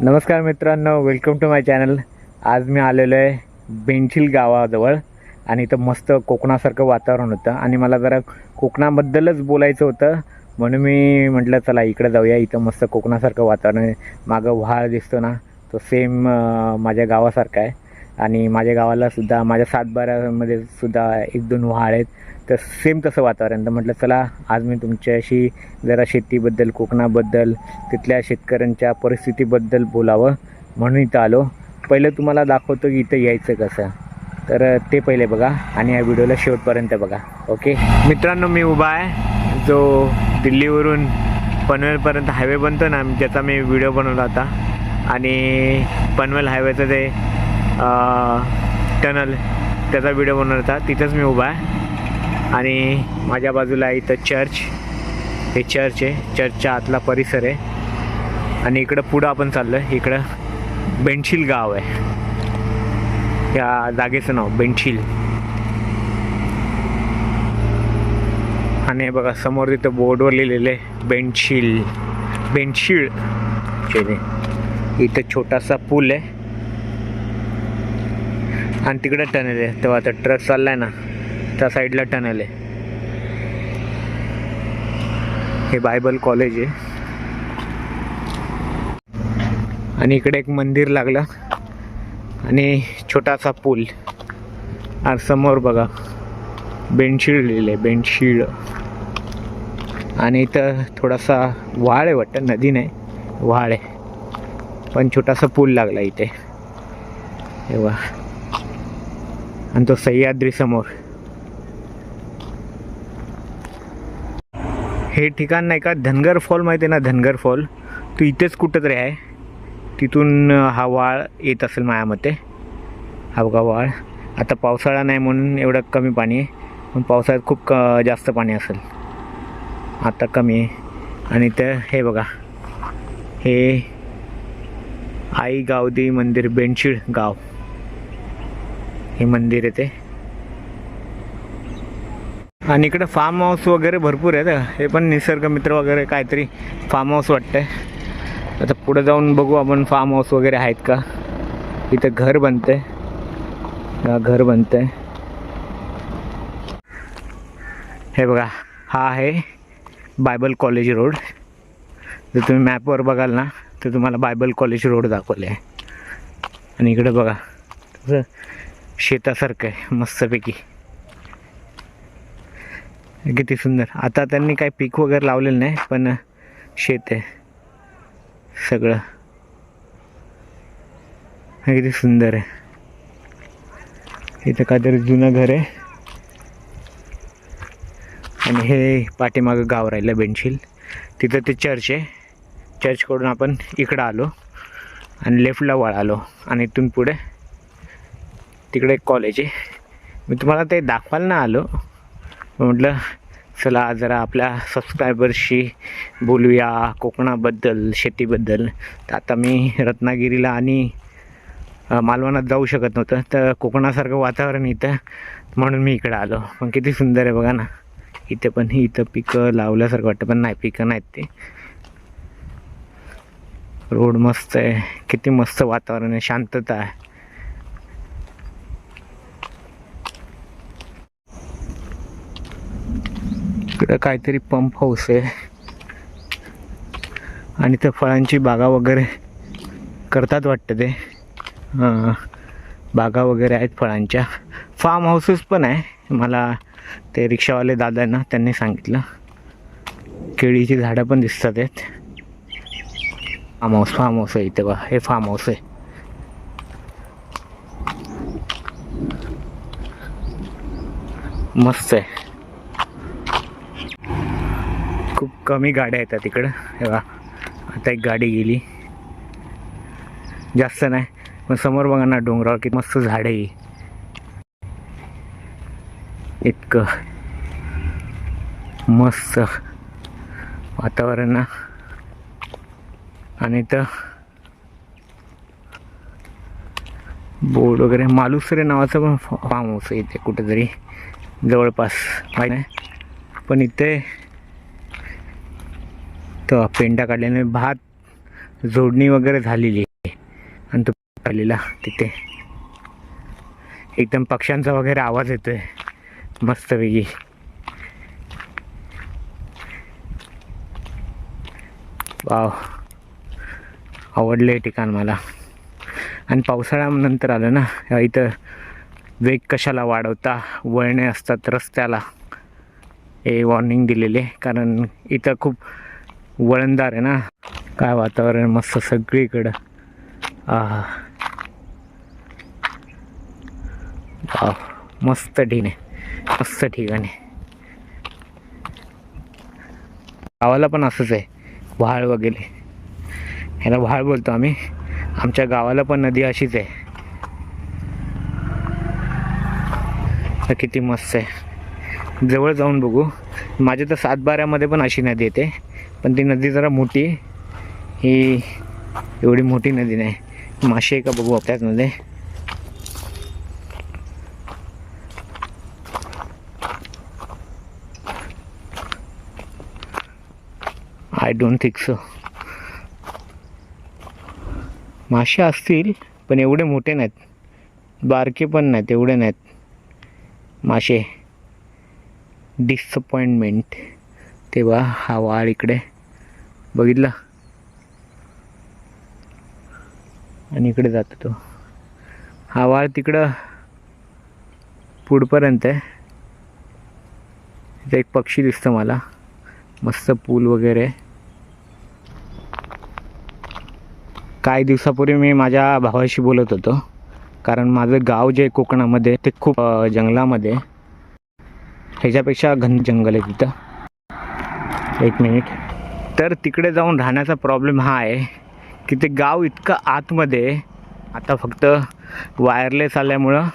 नमस्कार मित्रांनो welcome to my channel आज मी आलेलो आहे बेंचिल गावाजवळ आणि इथं मस्त कोकणासारखं वातावरण होतं आणि मला जरा कोकणाबद्दलच बोलायचं होतं. म्हणून मी म्हटलं चला इकडे जाऊया. इथं मस्त कोकणासारखं वातावरण आहे. मागं व्हाळ दिसतो ना तो सेम माझ्या गावासारखा आहे. आणि माझ्या गावाला सुद्धा माझ्या सातबाऱ्यामध्ये सुद्धा एक दोन व्हाळ आहेत. तर सेम तसं वातावरण. तर म्हटलं चला आज मी तुमच्याशी जरा शेतीबद्दल कोकणाबद्दल तिथल्या शेतकऱ्यांच्या परिस्थितीबद्दल बोलावं म्हणून इथं आलो. पहिलं तुम्हाला दाखवतो की इथं यायचं कसं. तर ते पहिले बघा आणि या व्हिडिओला शेवटपर्यंत बघा. ओके? मित्रांनो मी उभा आहे. जो दिल्लीवरून पनवेलपर्यंत हायवे बनतो ना ज्याचा मी व्हिडिओ बनवला होता. आणि पनवेल हायवेचं ते टनल त्याचा व्हिडिओ बनवला होता तिथंच मी उभा आहे. आणि माझ्या बाजूला इथं चर्च हे चर्च आहे. चर्चच्या आतला परिसर आहे. आणि इकडं पुढं आपण चाललो आहे इकडं बेंडशील गाव आहे. या जागेचं नाव बेंडशील आणि बघा समोर तिथं बोर्डवर लिहिलेलं आहे बेंडशील बेंडशीळ इथं छोटासा पूल आहे. आणि तिकडं टनेल आहे. तेव्हा आता ट्रक चाललाय ना त्या साईडला टनेल आहे. हे बायबल कॉलेज आहे. आणि इकडे एक मंदिर लागलं. आणि छोटासा पूल. आणि समोर बघा बेंडशीळ लिहिलं आहे बेंडशीळ. आणि इथं थोडासा वाळ आहे वाटतं नदी नाही वाळ आहे. पण छोटासा पूल लागला इथे. तेव्हा आणि तो सह्याद्री समोर हे ठिकाण नाही का? धनगर फॉल माहिती आहे ना? धनगर फॉल. तो इथेच कुठंतरी आहे. तिथून हा वाळ येत असेल माझ्या मते हा बघा वाळ. आता पावसाळा नाही म्हणून एवढं कमी पाणी आहे. पण पावसाळ्यात खूप क जास्त पाणी असेल. आता कमी आहे. आणि तर हे बघा. हे आई गावदी मंदिर बेंडशीळ गाव. हे मंदिर आहे ते. आणि इकडं फार्म हाऊस वगैरे भरपूर आहेत हे. पण निसर्ग मित्र वगैरे काहीतरी फार्म हाऊस वाटतंय. आता पुढे जाऊन बघू आपण फार्म हाऊस वगैरे आहेत का. इथं घर बनतंय. घर बनतंय. हे बघा हा आहे बायबल कॉलेज रोड जर तुम्ही मॅपवर बघाल ना तर तुम्हाला बायबल कॉलेज रोड दाखवले आहे. आणि इकडे बघा तसं शेतासारखं आहे मस्तपैकी. किती सुंदर. आता त्यांनी काही पीक वगैरे लावलेलं नाही पण शेत आहे. सगळं. किती सुंदर आहे. इथं काहीतरी जुनं घर आहे. आणि हे पाठीमागं गाव राहिलं बेंशील तिथं ते चर्च आहे. चर्चकडून आपण इकडं आलो आणि लेफ्टला वळालो आणि इथून पुढे तिकडे एक कॉलेज आहे. मी तुम्हाला ते दाखवायला ना आलो. म्हटलं चला जरा आपल्या सबस्क्रायबर्सशी बोलूया कोकणाबद्दल शेतीबद्दल. तर आता मी रत्नागिरीला आणि मालवणात जाऊ शकत नव्हतं. तर कोकणासारखं वातावरण इथं. म्हणून मी इकडं आलो. पण किती सुंदर आहे बघा ना. इथे पण इथं पिकं लावल्यासारखं वाटतं पण नाही पिकं नाहीत ते. रोड मस्त आहे. किती मस्त वातावरण आहे. शांतता आहे. इकडं काहीतरी पंप हाऊस आहे. आणि त्या फळांची बागा वगैरे करतात वाटतं ते. बागा वगैरे आहेत फळांच्या. फार्म हाऊसेस पण आहे. मला ते रिक्षावाले दादा ना त्यांनी सांगितलं. केळीची झाडं पण दिसतात आहेत. फार्म हाऊस फार्म हाऊस आहे इथे बा हे फार्म हाऊस आहे. मस्त आहे खूप कमी गाड्या येतात तिकडं बघा आता एक गाडी गेली. जास्त नाही पण समोर बघा ना डोंगरावर किती मस्त झाडे आहे. इतकं मस्त वातावरण ना. आणि तर बोर्ड वगैरे मालुसरे नावाचं पण फार्म हाऊस आहे इथे कुठेतरी जवळपास. आहे पण इथे तर पेंडा काढल्याने भात जोडणी वगैरे झालेली आणि तो आलेला तिथे. एकदम पक्ष्यांचा वगैरे आवाज येतोय. मस्तपैकी. वाव. आवडले आहे ठिकाण मला. आणि पावसाळ्यानंतर आलं ना इथं वेग कशाला वाढवता वळणे असतात रस्त्याला. हे वॉर्निंग दिलेले कारण इथं खूप वळणदार आहे ना. काय वातावरण मस्त सगळीकडं. आ. वाव मस्त ठिकाण आहे मस्त ठिकाण. आहे गावाला पण असंच आहे व्हाळ वगैरे. ह्याला व्हाळ बोलतो आम्ही. आमच्या गावाला पण नदी अशीच आहे. तर किती मस्त आहे. जवळ जाऊन बघू. माझ्या तर सातबाऱ्यामध्ये पण अशी नदी येते. पण ती नदी जरा मोठी ही एवढी मोठी नदी नाही. मासे आहे का बघू आपल्यामध्ये आय डोंट थिंक सो मासे असतील पण एवढे मोठे नाहीत. बारके पण नाहीत एवढे नाहीत. मासे डिसअपॉइंटमेंट तेव्हा हा वाळ इकडे. बघितला? आणि इकडे जातो तो. हा वाळ तिकडं पुढपर्यंत आहे. तिथं एक पक्षी दिसतं मला. मस्त पूल वगैरे. काही दिवसापूर्वी मी माझ्या भावाशी बोलत होतो. कारण माझं गाव जे कोकणामध्ये ते खूप जंगलामध्ये ह्याच्यापेक्षा घन जंगल आहे तिथं. एक मिनिट. तर तिकडे जाऊन राहण्याचा प्रॉब्लेम हा आहे की ते गाव इतकं आतमध्ये आता फक्त वायरलेस आल्यामुळं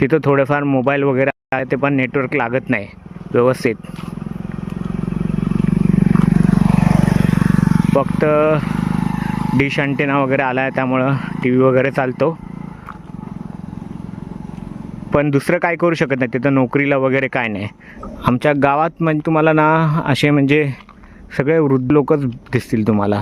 तिथं थोडेफार मोबाईल वगैरे आहे ते पण नेटवर्क लागत नाही व्यवस्थित. फक्त डिश अँटेना वगैरे आला आहे त्यामुळं टी व्ही वगैरे चालतो. पण दुसरं काय करू शकत नाही तिथं नोकरीला वगैरे काय नाही. आमच्या गावात म्हणजे तुम्हाला ना असे म्हणजे सगळे वृद्ध लोकच दिसतील तुम्हाला.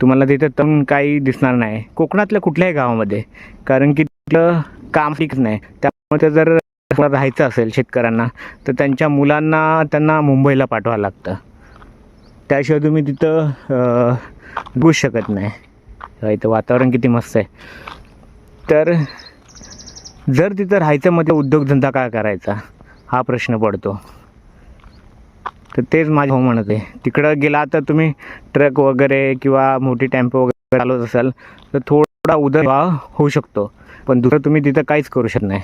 तुम्हाला तिथं तण काही दिसणार नाही. कोकणातल्या कुठल्याही गावामध्ये. कारण की तिथलं काम फिक्स नाही. त्यामुळे ते जर राहायचं असेल शेतकऱ्यांना तर त्यांच्या मुलांना त्यांना मुंबईला पाठवावं लागतं. त्याशिवाय तुम्ही तिथं घुस बघू शकत नाही. इथं वातावरण किती मस्त आहे. तर जर तिथं राहायचं मग उद्योगधंदा काय करायचा? हा प्रश्न पडतो. तर तेच माझे भाऊ म्हणत आहे. तिकडं गेला तर तुम्ही ट्रक वगैरे किंवा मोठी टेम्पो वगैरे चालवत असाल तर थोडा उदरनिर्वाह होऊ शकतो. पण दुसरं तुम्ही तिथं काहीच करू शकत नाही.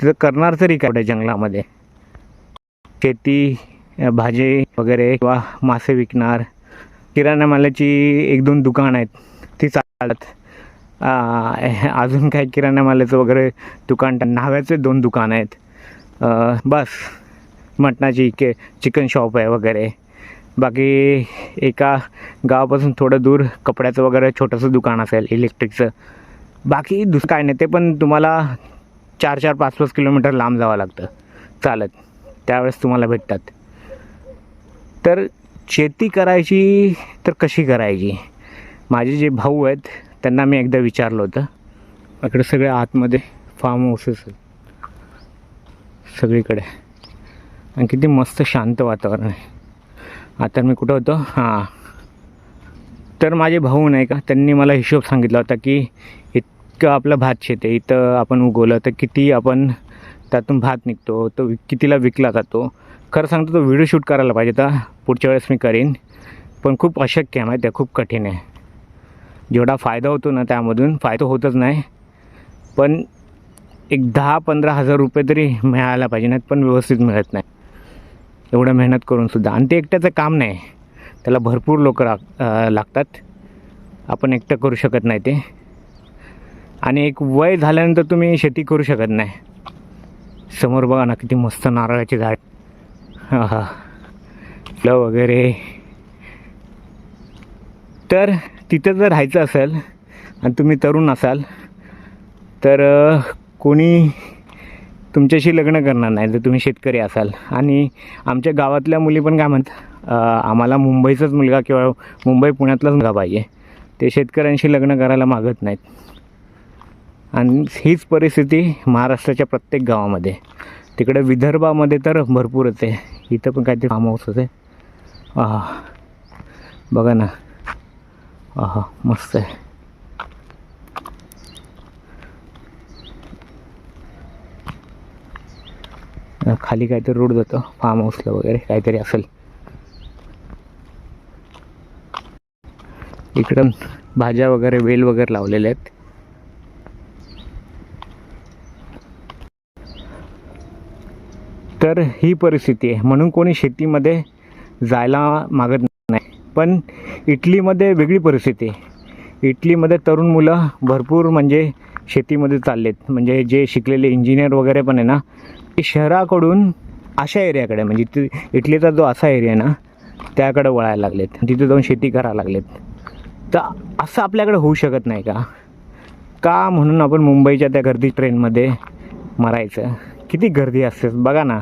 तिथं करणार तरी काय जंगलामध्ये? शेती भाजी वगैरे किंवा मासे विकणार. किराणा मालाची एक दोन दुकान आहेत ती चालत अजून काय किराणा मालाचं वगैरे दुकान नाव्याचे दोन दुकान आहेत. बस मटणाची के चिकन शॉप आहे वगैरे. बाकी एका गावापासून थोडं दूर कपड्याचं वगैरे छोटंसं दुकान असेल इलेक्ट्रिकचं बाकी दुसरं काय नाही ते पण तुम्हाला चार चार पाच पाच किलोमीटर लांब जावं लागतं. चालत. त्यावेळेस तुम्हाला भेटतात. तर शेती करायची तर कशी करायची? माझे जे भाऊ आहेत त्यांना मी एकदा विचारलं होतं. इकडे सगळे आतमध्ये फार्म हाऊसेस आहेत. सगळीकडे. आणि किती मस्त शांत वातावरण आहे. आता मी कुठं होतो? हां. तर माझे भाऊ नाही का त्यांनी मला हिशोब सांगितला होता की इतकं आपलं भात शेत आहे इथं आपण उगवलं तर किती आपण त्यातून भात निघतो तो कितीला विकला जातो. खरं सांगतो तो व्हिडिओ शूट करायला पाहिजे आता पुढच्या वेळेस मी करीन. पण खूप अशक्य आहे माहिती आहे खूप कठीण आहे. जेवढा फायदा होतो ना त्यामधून फायदा होतच नाही. पण एक दहा पंधरा हजार रुपये तरी मिळायला पाहिजे नाहीत पण व्यवस्थित मिळत नाही. एवढं मेहनत करून सुद्धा. आणि ते एकट्याचं काम नाही. त्याला भरपूर लोक लागतात. आपण एकटं करू शकत नाही ते. आणि एक वय झाल्यानंतर तुम्ही शेती करू शकत नाही. समोर बघा ना किती मस्त नारळाचे झाड. हां फुलं वगैरे. तर तिथं जर राहायचं असेल आणि तुम्ही तरुण असाल तर कोणी तुमच्याशी लग्न करणार नाही जर तुम्ही शेतकरी असाल. आणि आमच्या गावातल्या मुली पण काय म्हणतात आम्हाला मुंबईचाच मुलगा किंवा मुंबई पुण्यातलाच मुलगा पाहिजे. ते शेतकऱ्यांशी लग्न करायला मागत नाहीत. आणि हीच परिस्थिती महाराष्ट्राच्या प्रत्येक गावामध्ये. तिकडे विदर्भामध्ये तर भरपूरच आहे. इथं पण काहीतरी फार्म हाऊस आहे. आहा. बघा ना. आहा मस्त आहे. खाली काहीतरी रोड जातो. फार्म हाऊसला वगैरे काहीतरी असेल. इकडं भाज्या वगैरे वेल वगैरे लावलेले आहेत. तर ही परिस्थिती आहे. म्हणून कोणी शेतीमध्ये जायला मागत नाही. पण इटलीमध्ये वेगळी परिस्थिती आहे. इटलीमध्ये तरुण मुलं भरपूर म्हणजे शेतीमध्ये चाललेत. म्हणजे जे शिकलेले इंजिनियर वगैरे पण आहे ना ते शहराकडून अशा एरियाकडे म्हणजे ति इटलीचा जो असा एरिया आहे ना त्याकडे वळायला लागलेत. तिथे जाऊन शेती करायला लागलेत. तर असं आपल्याकडे होऊ शकत नाही का? का म्हणून आपण मुंबईच्या त्या गर्दी ट्रेनमध्ये मरायचं? किती गर्दी असते? बघा ना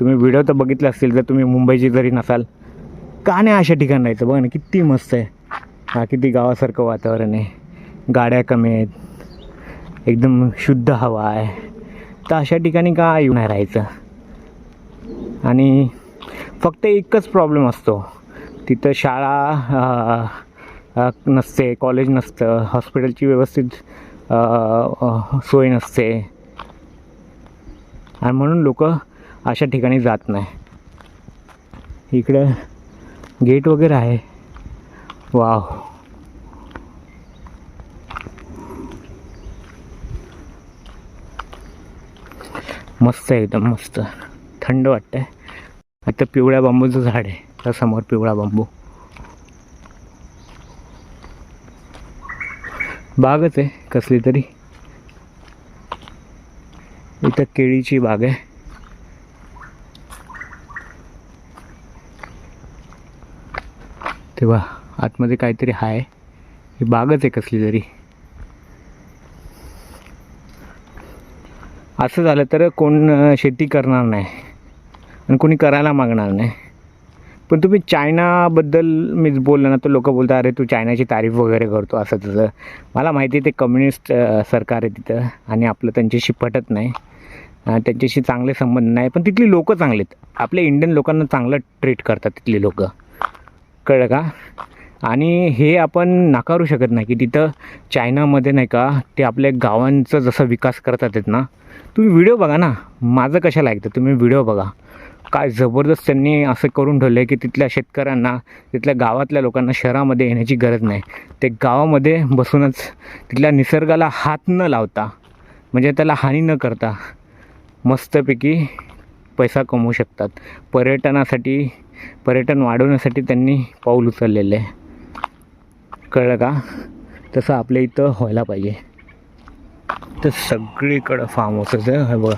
तुम्ही व्हिडिओ तर बघितले असतील जर तुम्ही मुंबईची जरी नसाल का नाही अशा ठिकाण राहायचं बघा ना किती मस्त आहे. हा किती गावासारखं वातावरण आहे. गाड्या कमी आहेत. एकदम शुद्ध हवा आहे. तर अशा ठिकाणी का येऊ नाही राहायचं? आणि फक्त एकच प्रॉब्लेम असतो. तिथं शाळा नसते कॉलेज नसतं हॉस्पिटलची व्यवस्थित सोय नसते. आणि म्हणून लोक अशा ठिकाणी जात नाही. इकडं गेट वगैरे आहे. वाव मस्त आहे एकदम मस्त. थंड वाटतंय. आता पिवळ्या बांबूचं झाड आहे. त्या समोर पिवळा बांबू. बागच आहे कसली तरी. इथं केळीची बाग आहे. तेव्हा आतमध्ये काहीतरी आहे ही बागच आहे कसली तरी. असं झालं तर कोण शेती करणार नाही. आणि कोणी करायला मागणार नाही. पण तुम्ही चायनाबद्दल मीच बोललं ना तर लोक बोलतात अरे तू चायनाची तारीफ वगैरे करतो असं तसं. मला माहिती आहे ते कम्युनिस्ट सरकार आहे तिथं आणि आपलं त्यांच्याशी पटत नाही. त्यांच्याशी चांगले संबंध नाही पण तिथली लोकं चांगली आहेत. आपल्या इंडियन लोकांना चांगलं ट्रीट करतात तिथली लोकं. कळलं का? आणि हे आपण नाकारू शकत नाही की तिथं चायनामध्ये नाही का ते आपल्या गावांचा जसा विकास करतात आहेत ना तुम्ही व्हिडिओ बघा ना. माझं कशाला ऐकतं? तुम्ही व्हिडिओ बघा. काय जबरदस्त त्यांनी असं करून ठेवलं आहे की तिथल्या शेतकऱ्यांना तिथल्या गावातल्या लोकांना शहरामध्ये येण्याची गरज नाही. ते गावामध्ये बसूनच तिथल्या निसर्गाला हात न लावता म्हणजे त्याला हानी न करता मस्तपैकी पैसा कमवू शकतात. पर्यटनासाठी पर्यटन वाढवण्यासाठी त्यांनी पाऊल उचललेलं आहे. कळलं का? तसं आपल्या इथं व्हायला पाहिजे. तर सगळीकडं फार्म हाऊसच आहे. हे बघा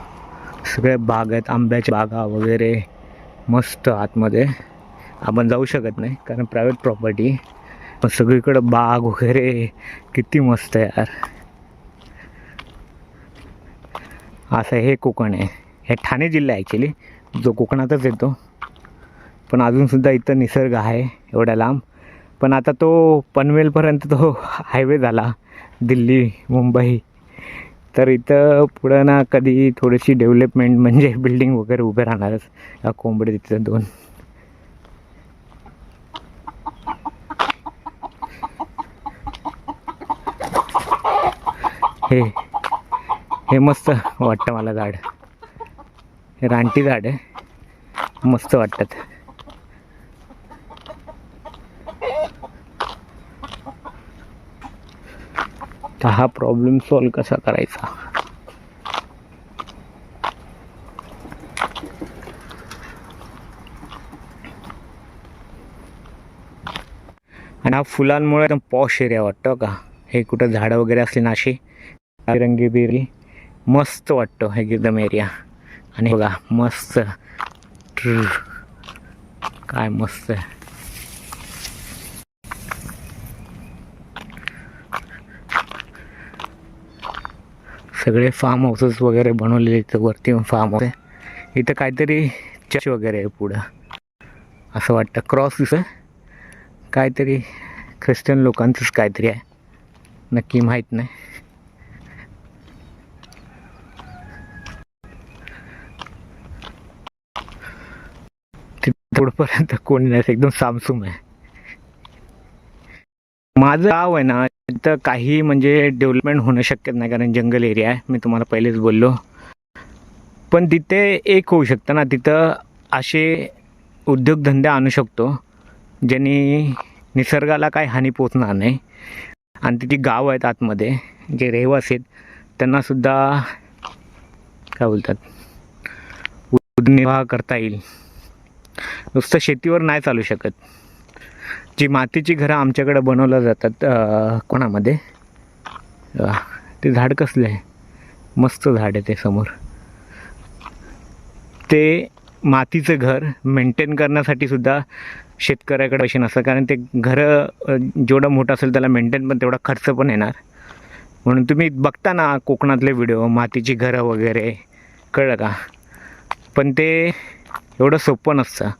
सगळे बाग आहेत आंब्याच्या बागा वगैरे मस्त आतमध्ये. आपण जाऊ शकत नाही कारण प्रायव्हेट प्रॉपर्टी पण सगळीकडं बाग वगैरे किती मस्त आहे यार. असं हे कोकण आहे. हे ठाणे जिल्हा आहे ॲक्च्युली जो कोकणातच येतो. पण अजूनसुद्धा इथं निसर्ग आहे एवढ्या लांब. पण आता तो पनवेलपर्यंत तो हायवे झाला. दिल्ली मुंबई. तर इथं पुढं ना कधी थोडीशी डेव्हलपमेंट म्हणजे बिल्डिंग वगैरे उभे राहणारच. या कोंबडी तिथं दोन. हे हे मस्त वाटतं मला झाड. हे रानटी झाड आहे. मस्त वाटतात आता हा प्रॉब्लेम सॉल्व कसा करायचा? आणि हा फुलांमुळे एकदम पॉश एरिया वाटतो का हे कुठं झाडं वगैरे असले ना अशी रंगी मस्त वाटतो हे एकदम एरिया आणि बघा मस्त. काय मस्त सगळे फार्म हाऊसेस वगैरे बनवलेले इथं वरती फार्म हाऊस आहे. इथं काहीतरी चर्च वगैरे आहे पुढं. असं वाटतं. क्रॉस दिसं काहीतरी ख्रिश्चन लोकांचंच काहीतरी आहे. नक्की माहीत नाही. तिथे पुढपर्यंत कोणी नाही. एकदम सामसूम आहे. माझं गाव आहे ना तिथं काही म्हणजे डेव्हलपमेंट होणं शक्य नाही कारण जंगल एरिया आहे. मी तुम्हाला पहिलेच बोललो. पण तिथे एक होऊ शकतं ना तिथं असे उद्योगधंदे आणू शकतो ज्यांनी निसर्गाला काही हानी पोचणार नाही. आणि तिथे गाव आहेत आतमध्ये जे रहिवासी आहेत त्यांनासुद्धा काय बोलतात उदनिर्वाह करता येईल. नुसतं शेतीवर नाही चालू शकत. जी मातीची घरं आमच्याकडे बनवल्या जातात कोणामध्ये? ते झाड कसलं? आहे मस्त झाड आहे ते समोर. ते मातीचं घर मेंटेन करण्यासाठी सुद्धा शेतकऱ्याकडे पैसे नसतं कारण ते घरं जेवढं मोठं असेल त्याला मेंटेन पण तेवढा खर्च पण येणार. म्हणून तुम्ही बघता ना कोकणातले व्हिडिओ मातीची घरं वगैरे कळलं का? पण ते एवढं सोपं नसतं.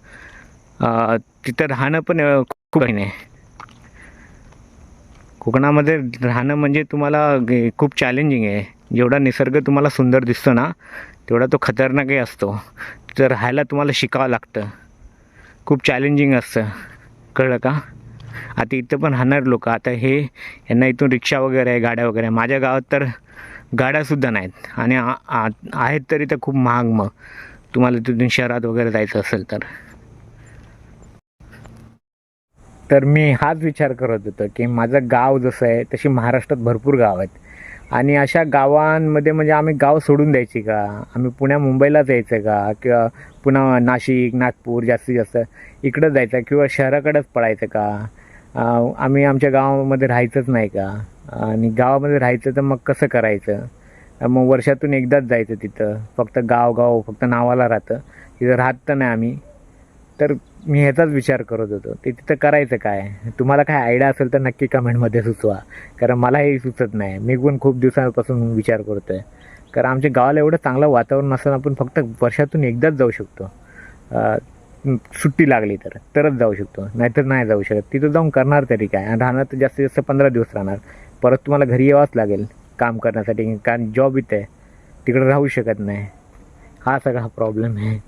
तिथं राहणं पण खूप काही नाही कोकणामध्ये राहणं म्हणजे तुम्हाला खूप चॅलेंजिंग आहे. जेवढा निसर्ग तुम्हाला सुंदर दिसतो ना तेवढा तो खतरनाकही असतो. तर राहायला तुम्हाला शिकावं लागतं. खूप चॅलेंजिंग असतं. कळलं का? आता इथं पण राहणार लोक आता हे यांना इथून रिक्षा वगैरे आहे गाड्या वगैरे आहे. माझ्या गावात तर गाड्यासुद्धा नाहीत. आणि आ- आ- आहेत तरी तर खूप महाग मग. तुम्हाला तिथून शहरात वगैरे जायचं असेल तर. तर मी हाच विचार करत होतो की माझं गाव जसं आहे तशी महाराष्ट्रात भरपूर गाव आहेत. आणि अशा गावांमध्ये म्हणजे आम्ही गाव सोडून द्यायची का? आम्ही पुण्या मुंबईला जायचं का? किंवा पुन्हा नाशिक नागपूर जास्तीत जास्त इकडं जायचं किंवा शहराकडेच पळायचं का? आम्ही आमच्या गावामध्ये राहायचंच नाही का? आणि गावामध्ये राहायचं तर मग कसं करायचं? मग वर्षातून एकदाच जायचं तिथं. फक्त गाव गाव फक्त नावाला राहतं. तिथं राहत तर नाही आम्ही. तर मी ह्याचाच विचार करत होतो. ते तिथं करायचं काय? तुम्हाला काय आयडिया असेल तर नक्की कमेंटमध्ये सुचवा. कारण मला हे सुचत नाही. मी पण खूप दिवसांपासून विचार करतो आहे कारण आमच्या गावाला एवढं चांगलं वातावरण असताना आपण फक्त वर्षातून एकदाच जाऊ शकतो. सुट्टी लागली तर तरच जाऊ शकतो. नाहीतर नाही जाऊ शकत. तिथं जाऊन करणार तरी काय? आणि राहणार तर जास्तीत जास्त पंधरा दिवस राहणार. परत तुम्हाला घरी यावंच लागेल काम करण्यासाठी. कारण जॉब इथं आहे. तिकडे राहू शकत नाही. हा सगळा प्रॉब्लेम आहे.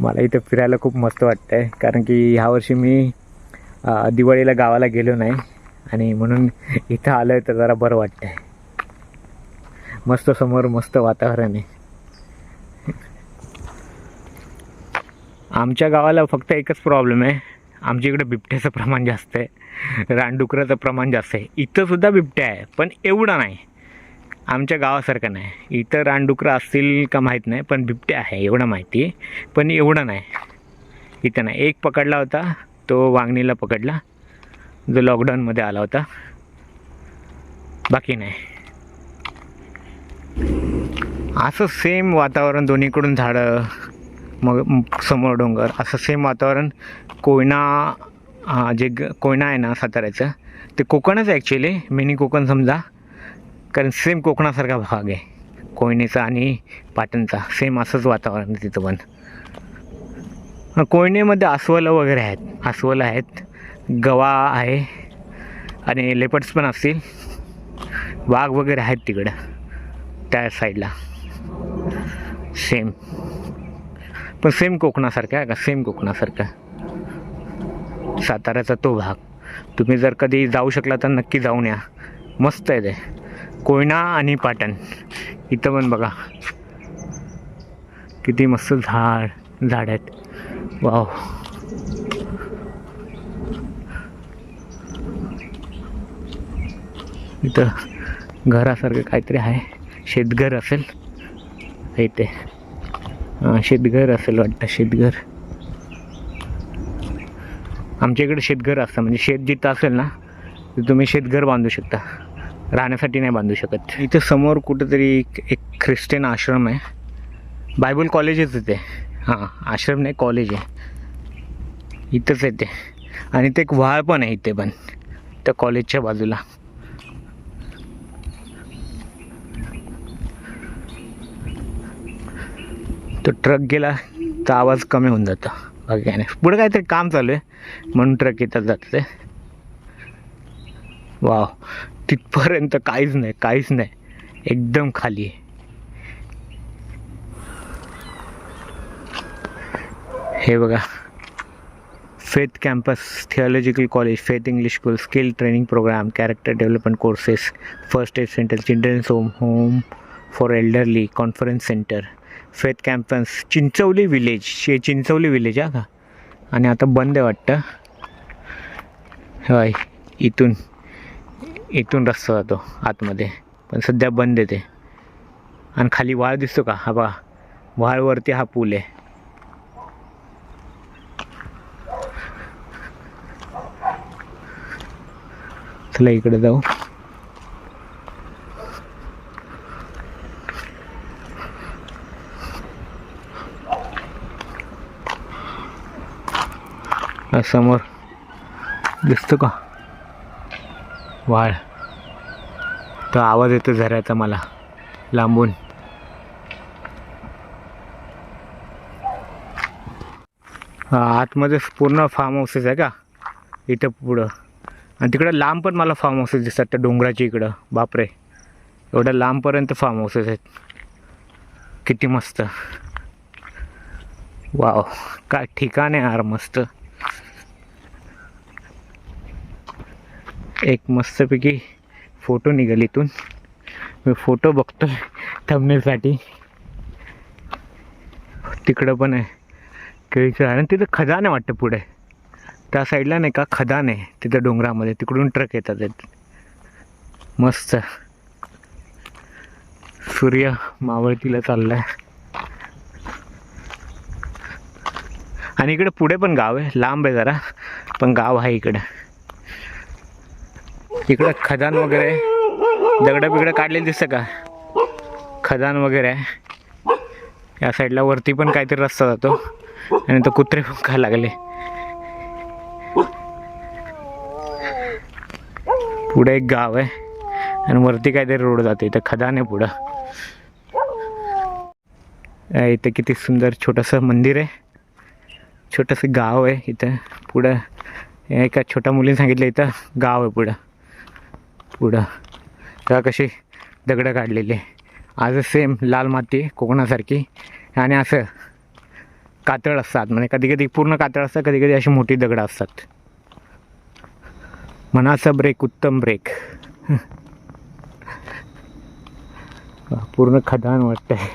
मला इथं फिरायला खूप मस्त वाटतं आहे कारण की ह्यावर्षी मी दिवाळीला गावाला गेलो नाही. आणि म्हणून इथं आलं आहे तर जरा बरं वाटतं आहे मस्त समोर मस्त वातावरण आहे. आमच्या गावाला फक्त एकच प्रॉब्लेम आहे. आमच्या इकडे बिबट्याचं प्रमाण जास्त आहे. रानडुकराचं प्रमाण जास्त आहे. इथंसुद्धा बिबट्या आहे पण एवढा नाही. आमच्या गावासारखं नाही. इथं रानडुकरं असतील का माहीत नाही पण बिबट्या आहे एवढं माहिती. आहे पण एवढं नाही. इथं नाही. एक पकडला होता तो वांगणीला पकडला. जो लॉकडाऊनमध्ये आला होता. बाकी नाही. असं सेम वातावरण दोन्हीकडून झाडं मग समोर डोंगर असं सेम वातावरण कोयना जे ग कोयना आहे ना साताऱ्याचं ते कोकणच ॲक्च्युली मिनी कोकण समजा. कारण सेम कोकणासारखा भाग आहे. कोयनेचा आणि पाटणचा. सेम असंच वातावरण आहे तिथं पण. कोयनेमध्ये अस्वलं वगैरे आहेत. अस्वलं आहेत. गवा आहे. आणि लेपर्ड्स पण असतील. वाघ वगैरे आहेत तिकडं. त्या साईडला सेम पण सेम कोकणासारखा आहे का? सेम कोकणासारखा. साताऱ्याचा तो भाग. तुम्ही जर कधी जाऊ शकला तर नक्की जाऊन या. मस्त आहे ते. कोयना आणि पाटण. इथं पण बघा. किती मस्त झाड झाड आहेत. वाव. इथं घरासारखं काहीतरी आहे. शेतघर असेल. इथे. शेतघर असेल वाटतं शेतघर. आमच्या इकडे शेतघर असतं. म्हणजे शेत जिथं असेल ना तर तुम्ही शेतघर बांधू शकता. राहण्यासाठी नाही बांधू शकत. इथं समोर कुठंतरी एक एक ख्रिश्चन आश्रम आहे. बायबल कॉलेजच आहे ते हां आश्रम नाही कॉलेज आहे. इथंच आहे ते. आणि ते एक व्हाळ पण आहे इथे पण त्या कॉलेजच्या बाजूला. तो ट्रक गेला तर आवाज कमी होऊन जातो. बाकी काय नाही. पुढे काहीतरी काम चालू आहे म्हणून ट्रक येतात जाते वाव. तिथपर्यंत काहीच नाही काहीच नाही. एकदम खाली आहे. हे बघा. Faith campus theological college faith English school skill training programme character development courses first aid centre children's home home for elderly conference centre faith campus Chinchavali village शे चिंचवली विलेज हा का? आणि आता बंद आहे वाटतं. होय इथून. इथून रस्ता जातो आतमध्ये. पण सध्या बंद आहे ते. आणि खाली वाळ दिसतो का? हा बघा. वाळवरती हा पूल आहे. चला इकडे जाऊ. समोर. दिसतो का? वाळ. तो आवाज येतो झऱ्याचा मला. लांबून. आतमध्ये पूर्ण फार्म हाऊसेस आहे का? इथं पुढं. आणि तिकडं लांब पण मला फार्म हाऊसेस दिसतात त्या डोंगराच्या इकडं. बापरे. एवढ्या लांबपर्यंत फार्म हाऊसेस आहेत. किती मस्त. वाव. काय ठिकाण आहे यार मस्त. एक मस्तपैकी फोटो निघाल इथून. मी फोटो बघतोय थंबनेलसाठी तिकडं पण आहे. केळीचं आणि तिथं खदान आहे वाटतं पुढे. त्या साईडला नाही का खदान आहे तिथं डोंगरामध्ये. तिकडून ट्रक येतात आहेत. मस्त. सूर्य मावळतीला चाललाय. आणि इकडे पुढे पण गाव आहे. लांब आहे जरा. पण गाव आहे इकडे. इकडं खदान वगैरे. दगडं बिगडं काढलेलं दिसतं का? खदान वगैरे. आहे या साईडला वरती पण काहीतरी रस्ता जातो. आणि तो कुत्रे पण खा लागले. पुढे एक गाव आहे. आणि वरती काहीतरी रोड जाते. इथं खदान आहे पुढं. इथं किती सुंदर छोटंसं मंदिर आहे. छोटंसं गाव आहे इथं. पुढं एका छोट्या मुलीने सांगितलं इथं गाव आहे पुढं. पुढं. तेव्हा कशी दगडं काढलेली. आहे आज सेम लाल माती कोकणासारखी. आणि असं कातळ असतात. म्हणजे कधी कधी पूर्ण कातळ असतात कधी कधी अशी मोठी दगडं असतात. मनाचा ब्रेक उत्तम ब्रेक पूर्ण खदान वाटतंय.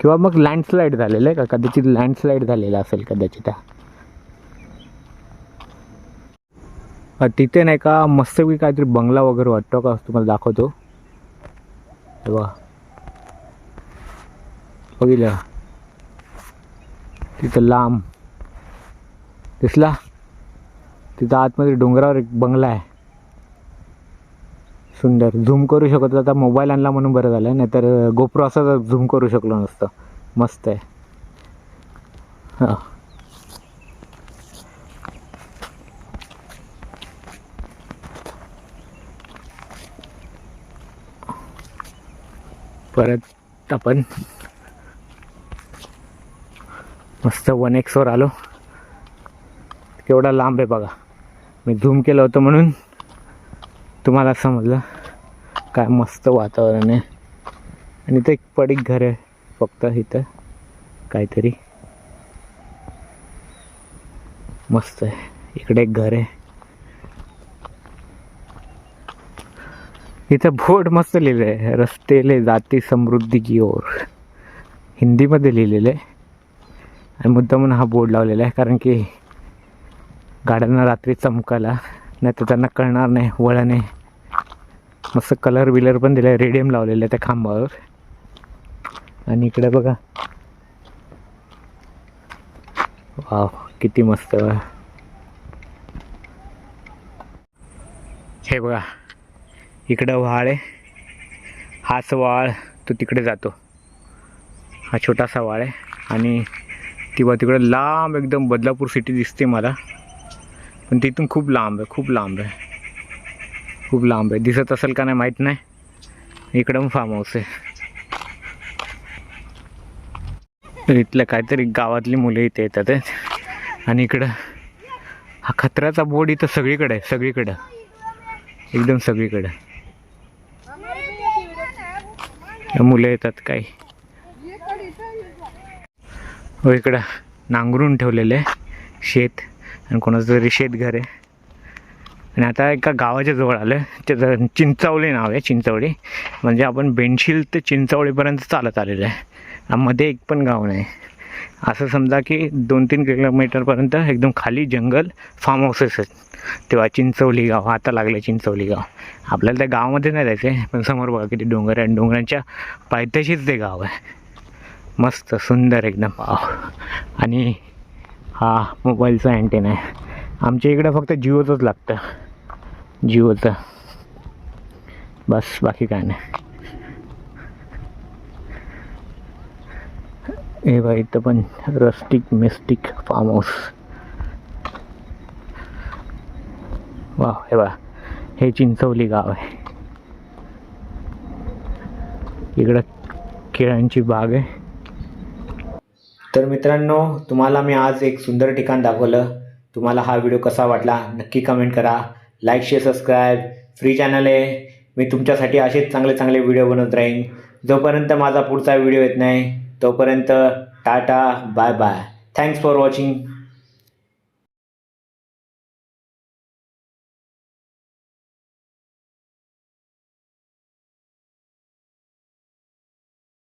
किंवा मग लँडस्लाईड झालेलं आहे का? कदाचित लँडस्लाईड झालेलं असेल कदाचित हा. अ, तिथे नाही का मस्तपैकी काहीतरी बंगला वगैरे वाटतो का तुम्हाला दाखवतो. हे बघा. बघितलं? तिथं लांब. दिसला? तिथं आतमध्ये डोंगरावर एक बंगला आहे. सुंदर. झूम करू शकतो आता मोबाईल आणला म्हणून बरं झालं नाहीतर गोप्रो असा झूम करू शकलो नसतं. मस्त आहे. हां. परत आपण मस्त वन एक्सवर आलो. केवढा लांब आहे बघा. मी झूम केलं होतं म्हणून तुम्हाला समजलं काय मस्त वातावरण आहे. आणि इथं एक पडीक घर आहे फक्त इथं काहीतरी. मस्त आहे. इकडे एक घर आहे. इथं बोर्ड मस्त लिहिलं आहे रस्तेले जाती समृद्धी की ओर. हिंदीमध्ये लिहिलेलं आहे आणि मुद्दामून हा बोर्ड लावलेला आहे. कारण की गाड्यांना रात्री चमकायला नाही तर त्यांना कळणार नाही वळणे मस्त कलर बिलर पण दिला आहे रेडियम लावलेलं आहे त्या खांबावर. आणि इकडे बघा. वाव किती मस्त. हे बघा. इकडं व्हाळ आहे. हाच वाळ तो तिकडे जातो. हा छोटासा वाळ आहे आणि तेव्हा तिकडं लांब एकदम बदलापूर सिटी दिसते मला. पण तिथून खूप लांब आहे खूप लांब आहे. खूप लांब आहे. दिसत असेल का नाही माहीत नाही. इकडं फार्म हाऊस आहे. इथल्या काहीतरी गावातली मुलं इथे येतात आणि इकडं हा खतराचा बोर्ड इथं सगळीकडे आहे सगळीकडं. एकदम सगळीकडं या मुलं येतात काही. हो इकडं नांगरून ठेवलेलं आहे शेत आणि कोणाचं तरी शेतघर आहे. आणि आता एका गावाच्या जवळ आलं त्याचं चिंचावली नाव आहे चिंचवळी म्हणजे आपण बेंशील ते चिंचावळीपर्यंत चालत आलेलं आहे. मध्ये एक पण गाव नाही. असं समजा की दोन तीन किलोमीटरपर्यंत एकदम खाली जंगल फार्म हाऊसेस आहेत. तेव्हा चिंचवली गाव आता लागलं चिंचवली गाव. आपल्याला त्या गावामध्ये नाही जायचं आहे पण समोर बघा किती डोंगर आहे. आणि डोंगरांच्या पायथ्याशीच ते गाव आहे. मस्त सुंदर एकदम. आणि हा मोबाईलचा अँटेन आहे. आमच्या इकडं फक्त जिओचंच लागतं. जिओचं. बस बाकी काय नाही. हे बघा इथं पण रस्टिक मिस्टिक फार्म हाऊस वा हे बघा हे चिंचवली गाव आहे. इकडं केळ्यांची बाग आहे. तर मित्रांनो तुम्हाला मी आज एक सुंदर ठिकाण दाखवलं. तुम्हाला हा व्हिडिओ कसा वाटला नक्की कमेंट करा. Like share subscribe free channel आहे. मी तुमच्यासाठी असेच चांगले चांगले व्हिडिओ बनवत राहीन. जोपर्यंत माझा पुढचा व्हिडिओ येत नाही तोपर्यंत tata bye bye. Thanks for watching